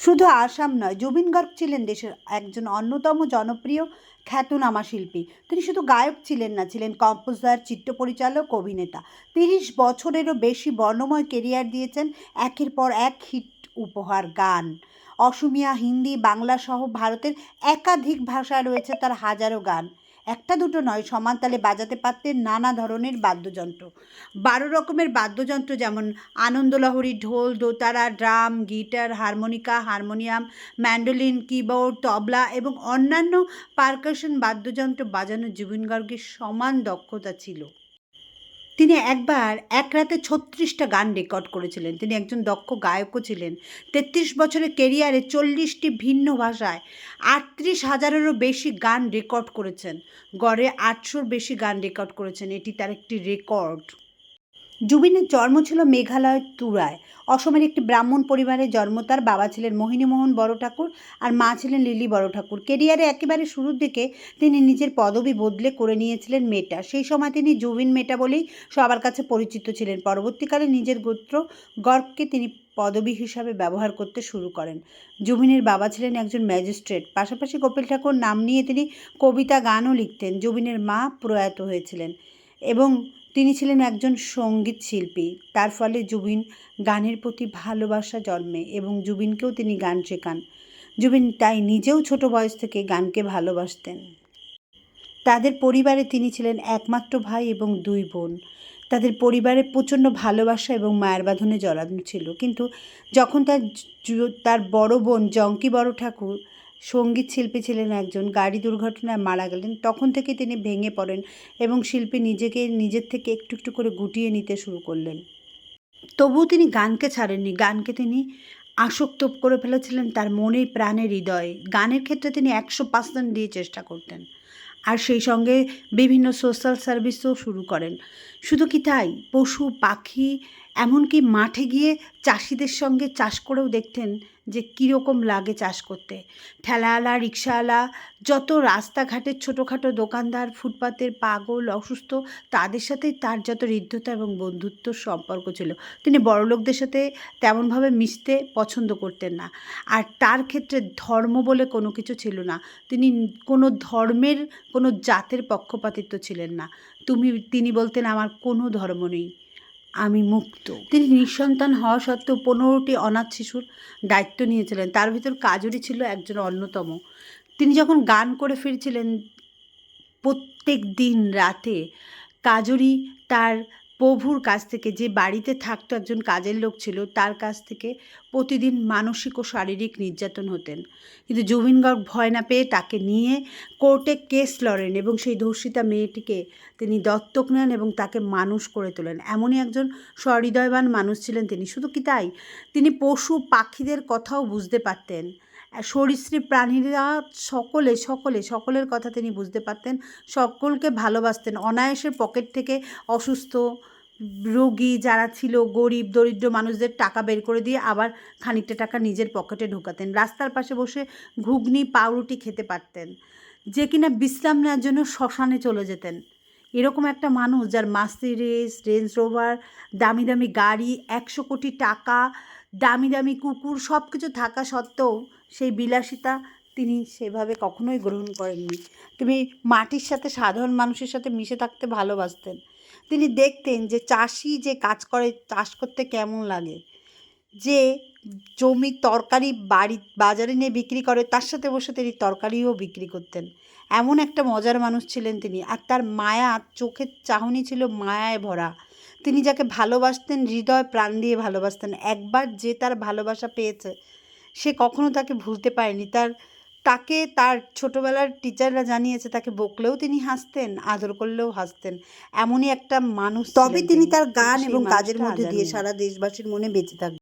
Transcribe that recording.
শুধু আসাম নয়, জুবিন গার্গ ছিলেন দেশের একজন অন্যতম জনপ্রিয় খ্যাতনামা শিল্পী। তিনি শুধু গায়ক ছিলেন না, ছিলেন কম্পোজার চিত্র পরিচালক অভিনেতা। তিরিশ বছরেরও বেশি বর্ণময় কেরিয়ার দিয়েছেন একের পর এক হিট উপহার গান। অসমিয়া, হিন্দি, বাংলা সহ ভারতের একাধিক ভাষায় রয়েছে তার হাজারো গান। একটা দুটো নয় সমানতালে বাজাতে পারতেন নানা ধরনের বাদ্যযন্ত্র। বারো রকমের বাদ্যযন্ত্র যেমন আনন্দলহরী dhol, dotara, drum, guitar, harmonica, harmonium, mandolin, keyboard, tabla এবং অন্যান্য পারকাশন বাদ্যযন্ত্র বাজানোর জুবিন গর্গের সমান দক্ষতা ছিল। তিনি একবার এক রাতে ছত্রিশটা গান রেকর্ড করেছিলেন। তিনি একজন দক্ষ গায়কও ছিলেন। তেত্রিশ বছরের কেরিয়ারে চল্লিশটি ভিন্ন ভাষায় আটত্রিশ হাজারেরও বেশি গান রেকর্ড করেছেন। গড়ে আটশোর বেশি গান রেকর্ড করেছেন। এটি তার একটি রেকর্ড। জুবিনের জন্ম ছিল মেঘালয় তুরায়। অসমের একটি ব্রাহ্মণ পরিবারে জন্ম, তার বাবা ছিলেন মোহিনীমোহন বড় ঠাকুর আর মা ছিলেন লিলি বড় ঠাকুর। কেরিয়ারে একেবারে শুরুর দিকে তিনি নিজের পদবি বদলে করে নিয়েছিলেন মেটা সেই সময় তিনি জুবিন মেটা বলেই সবার কাছে পরিচিত ছিলেন। পরবর্তীকালে নিজের গোত্র গর্বকে তিনি পদবি হিসাবে ব্যবহার করতে শুরু করেন। জুবিনের বাবা ছিলেন একজন ম্যাজিস্ট্রেট। পাশাপাশি কপিল ঠাকুর নাম নিয়ে তিনি কবিতা গানও লিখতেন। জুবিনের মা প্রয়াত হয়েছিলেন এবং তিনি ছিলেন একজন সংগীত শিল্পী। তার ফলে জুবিন গানের প্রতি ভালোবাসা জন্মে এবং জুবিনকেও তিনি গান শেখান। জুবিন তাই নিজেও ছোট বয়স থেকে গানকে ভালোবাসতেন। তাদের পরিবারে তিনি ছিলেন একমাত্র ভাই এবং দুই বোন। তাদের পরিবারে প্রচণ্ড ভালোবাসা এবং মায়ের বাঁধনে জড়ানো ছিল। কিন্তু যখন তার তার বড় বোন জঙ্কি বড় ঠাকুর সংগীত শিল্পী ছিলেন একজন। গাড়ি দুর্ঘটনায় মারা গেলেন। তখন থেকে তিনি ভেঙে পড়েন এবং শিল্পী নিজেকে, নিজের থেকে একটু একটু করে গুটিয়ে নিতে শুরু করলেন। তবুও তিনি গানকে ছাড়েননি। গানকে তিনি আসক্ত করে ফেলেছিলেন তার মনে প্রাণে হৃদয়ে। গানের ক্ষেত্রে তিনি একশো পার্সেন্ট দিয়ে চেষ্টা করতেন। আর সেই সঙ্গে বিভিন্ন সোশ্যাল সার্ভিসও শুরু করেন। শুধু কি তাই? পশু, পাখি এমনকি মাঠে গিয়ে চাষিদের সঙ্গে চাষ করেও দেখতেন যে কীরকম লাগে চাষ করতে। ঠেলাওয়ালা রিক্সাওয়ালা যত রাস্তাঘাটের ছোটোখাটো দোকানদার, ফুটপাতের পাগল, অসুস্থ, তাদের সাথেই তার যত হৃদ্যতা এবং বন্ধুত্ব সম্পর্ক ছিল। তিনি বড়লোকদের সাথে তেমনভাবে মিশতে পছন্দ করতেন না। আর তার ক্ষেত্রে ধর্ম বলে কোনো কিছু ছিল না। তিনি কোনো ধর্মের, কোনো জাতের পক্ষপাতিত্ব ছিলেন না। তুমি, তিনি বলতেন, আমার কোনো ধর্ম নেই। আমি মুক্ত। তিনি নিঃসন্তান হওয়া সত্ত্বেও পনেরোটি অনাথ শিশুর দায়িত্ব নিয়েছিলেন। তার ভিতর কাজরি ছিল একজন অন্যতম। তিনি যখন গান করে ফিরছিলেন, প্রত্যেক দিন রাতে কাজরি তার প্রভুর কাছ থেকে, যে বাড়িতে থাকতো একজন কাজের লোক ছিল, তার কাছ থেকে প্রতিদিন মানসিক ও শারীরিক নির্যাতন হতেন। কিন্তু জুবিন গার্গ ভয় না পেয়ে তাকে নিয়ে কোর্টে কেস লড়েন এবং সেই ধর্ষিতা মেয়েটিকে তিনি দত্তক নেন এবং তাকে মানুষ করে তোলেন। এমনই একজন সহৃদয়বান মানুষ ছিলেন তিনি। শুধু কি তাই? তিনি পশু পাখিদের কথাও বুঝতে পারতেন। সরীসৃপ প্রাণীরা সকলে সকলে, সকলের কথা তিনি বুঝতে পারতেন। সকলকে ভালোবাসতেন। অনায়াসে পকেট থেকে অসুস্থ রোগী যারা ছিল, গরিব, দরিদ্র মানুষদের টাকা বের করে দিয়ে আবার খানিকটা টাকা নিজের পকেটে ঢোকাতেন। রাস্তার পাশে বসে ঘুগনি, পাউরুটি খেতে পারতেন। যে কিনা বিশ্রাম নেওয়ার জন্য শ্মশানে চলে যেতেন। এরকম একটা মানুষ যার মার্সিডিজ রেঞ্জ রোভার, দামি দামি গাড়ি, একশো কোটি টাকা দামি দামি কুকুর সব কিছু থাকা সত্ত্বেও সেই বিলাসিতা তিনি সেভাবে কখনোই গ্রহণ করেননি। তিনি মাটির সাথে সাধারণ মানুষের সাথে মিশে থাকতে ভালোবাসতেন। তিনি দেখতেন যে চাষি যে কাজ করে, চাষ করতে কেমন লাগে। যে জমির তরকারি বাড়ি, বাজারে নিয়ে বিক্রি করে, তার সাথে বসে তিনি তরকারিও বিক্রি করতেন। এমন একটা মজার মানুষ ছিলেন তিনি। আর তার মায়া চোখের চাহনি ছিল মায়ায় ভরা। তিনি যাকে ভালোবাসতেন হৃদয় প্রাণ দিয়ে ভালোবাসতেন একবার যে তার ভালোবাসা পেয়েছে সে কখনো তাকে ভুলতে পারেনি। তার তাকে তার ছোটোবেলার টিচাররা জানিয়েছে তাকে বকলেও তিনি হাসতেন আদর করলেও হাসতেন। এমনই একটা মানুষ তবে তিনি তার গান এবং কাজের মধ্যে দিয়ে সারা দেশবাসীর মনে বেঁচে থাকবেন।